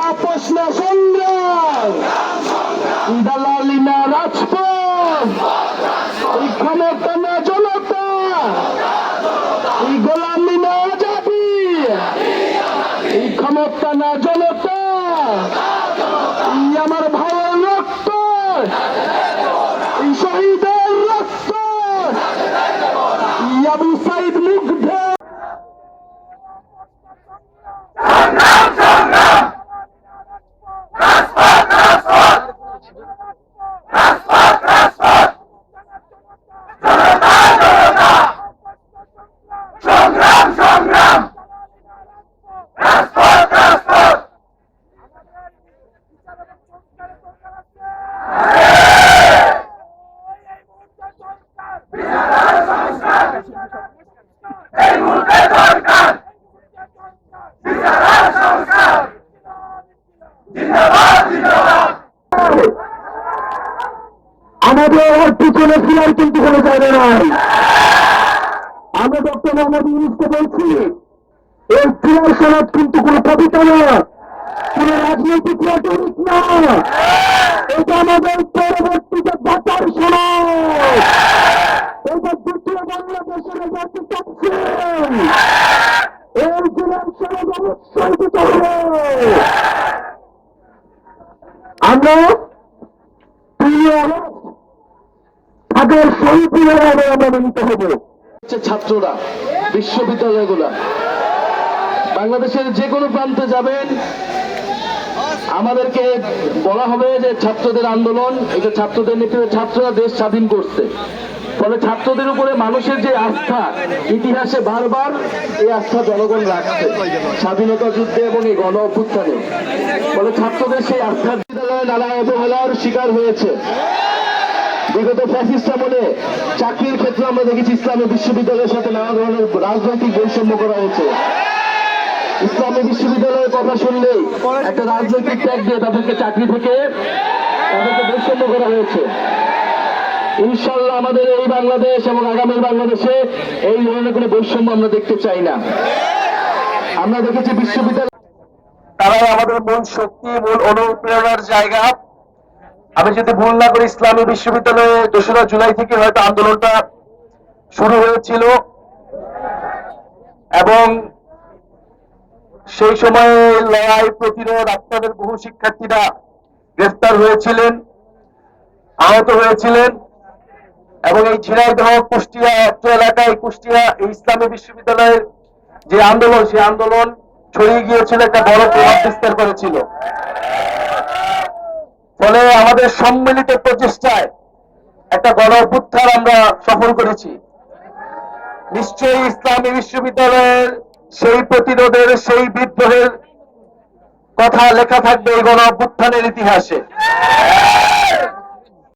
আপোষ না সংগ্রাম দালালি না রাজপথ এই ক্ষমতা না জনতা এই গোলামি না আজাদি এই ক্ষমতা না জনতা আমার ভাইয়ের রক্ত এই শহীদের রক্ত এই আবু সাইদ মুগ্ধ আমাদের আর পিছনে ফিরার কিন্তু কোনো জায়গা নাই। আমরা ডক্টর মোহাম্মদ ইউনুসকে বলছি, এই ফিরার সনদ কিন্তু কোনো কবিতা না কোন রাজনৈতিক রেটরিক না এটা আমাদের পরবর্তীতে বাঁচার সনদ। এটা দ্বিতীয় বাংলাদেশের জাতি এই ফিরার সনদ অবশ্যই দিতে হবে। আমরা প্রিয় হবে। ছাত্ররা, বিশ্ববিদ্যালয়গুলা। বাংলাদেশের যে কোনো প্রান্তে যাবেন, আমাদেরকে বলা হবে যে ছাত্রদের আন্দোলন এটা ছাত্রদের নেতৃত্বে ছাত্ররা দেশ স্বাধীন করছে। ফলে ছাত্রদের উপরে মানুষের যে আস্থা, ইতিহাসে বারবার এই আস্থা জনগণ রাখছে। স্বাধীনতা যুদ্ধে এবং এই গণ অভ্যুত্থানে। ফলে ছাত্রদের সেই আস্থার বিদ্যালয়ে নানা অবহেলার শিকার হয়েছে। বিগত ফ্যাসিস্ট আমলে চাকরির ক্ষেত্রে আমরা দেখেছি ইসলামী বিশ্ববিদ্যালয়ের সাথে নানা ধরনের রাজনৈতিক বৈষম্য করা হয়েছে। ইসলামী বিশ্ববিদ্যালয়ের কথা শুনলেই একটা রাজনৈতিক ট্যাগ দিয়ে তাদেরকে চাকরি থেকে তাদেরকে বৈষম্য করা হয়েছে। ইনশাল্লাহ আমাদের এই বাংলাদেশ এবং আগামী বাংলাদেশে এই ধরনের কোনো বৈষম্য আমরা দেখতে চাই না। আমরা দেখেছি বিশ্ববিদ্যালয় তারাই আমাদের মূল শক্তি, মূল অনুপ্রেরণার জায়গা। আমি যদি ভুল না করি ইসলামী বিশ্ববিদ্যালয়ে দোসরা জুলাই থেকে হয়তো আন্দোলনটা শুরু হয়েছিল। এবং সেই সময়ে লড়াই, প্রতিরোধ আপনাদের বহু শিক্ষার্থীরা গ্রেফতার হয়েছিলেন, আহত হয়েছিলেন। এবং এই ঝিনাইদহ, কুষ্টিয়া, অত্র এলাকায় কুষ্টিয়া এই ইসলামী বিশ্ববিদ্যালয়ের যে আন্দোলন, সেই আন্দোলন ছড়িয়ে গিয়েছিল, একটা বড় প্রভাব বিস্তার করেছিল। আমাদের সম্মিলিত প্রচেষ্টায় একটা গণ অভ্যুত্থান আমরা সফল করেছি। নিশ্চয়ই ইসলামী বিশ্ববিদ্যালয়ের সেই প্রতিরোধের, সেই বিদ্রোহের কথা লেখা থাকবে এই গণ অভ্যুত্থানের ইতিহাসে।